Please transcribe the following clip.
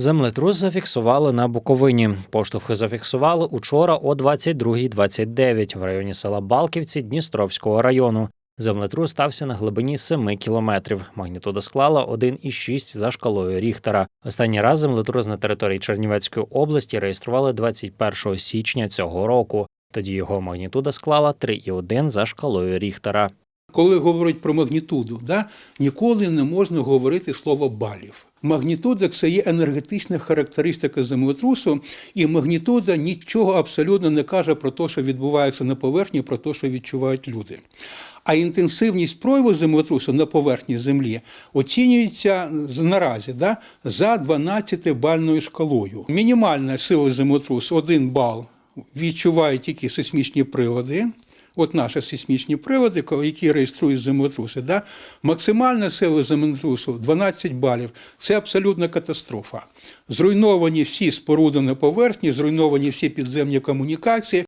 Землетрус зафіксували на Буковині. Поштовхи зафіксували учора о 22.29 в районі села Балківці Дністровського району. Землетрус стався на глибині 7 кілометрів. Магнітуда склала 1,6 за шкалою Ріхтера. Останній раз землетрус на території Чернівецької області реєстрували 21 січня цього року. Тоді його магнітуда склала 3,1 за шкалою Ріхтера. Коли говорять про магнітуду, да, ніколи не можна говорити слово балів. Магнітуда це є енергетична характеристика землетрусу, і магнітуда нічого абсолютно не каже про те, що відбувається на поверхні, про те, що відчувають люди. А інтенсивність прояву землетрусу на поверхні землі оцінюється наразі да, за 12-бальною шкалою. Мінімальна сила землетрусу 1 бал відчувають тільки сейсмічні прилади. От наші сейсмічні прилади, які реєструють землетруси, да? максимальна сила землетрусу 12 балів. Це абсолютна катастрофа. Зруйновані всі споруди на поверхні, зруйновані всі підземні комунікації.